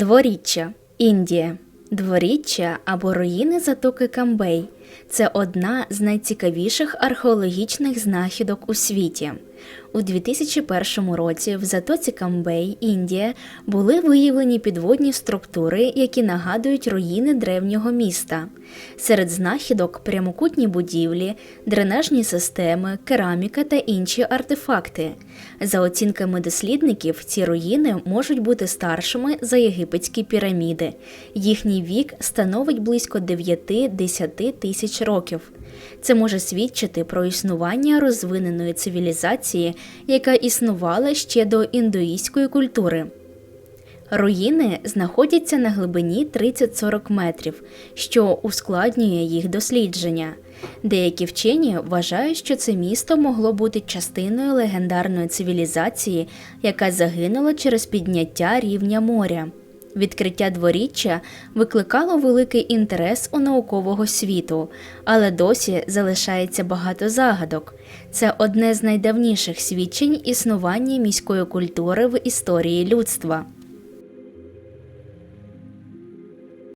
Дворіччя Індія. Дворіччя або руїни затоки Камбей це одна з найцікавіших археологічних знахідок у світі. У 2001 році в затоці Камбей, Індія, були виявлені підводні структури, які нагадують руїни древнього міста. Серед знахідок прямокутні будівлі, дренажні системи, кераміка та інші артефакти. За оцінками дослідників, ці руїни можуть бути старшими за єгипетські піраміди. Їхній вік становить близько 9-10 тисяч років. Це може свідчити про існування розвиненої цивілізації, яка існувала ще до індуїзької культури. Руїни знаходяться на глибині 30-40 метрів, що ускладнює їх дослідження. Деякі вчені вважають, що це місто могло бути частиною легендарної цивілізації, яка загинула через підняття рівня моря. Відкриття дворіччя викликало великий інтерес у наукового світу, але досі залишається багато загадок. Це одне з найдавніших свідчень існування міської культури в історії людства.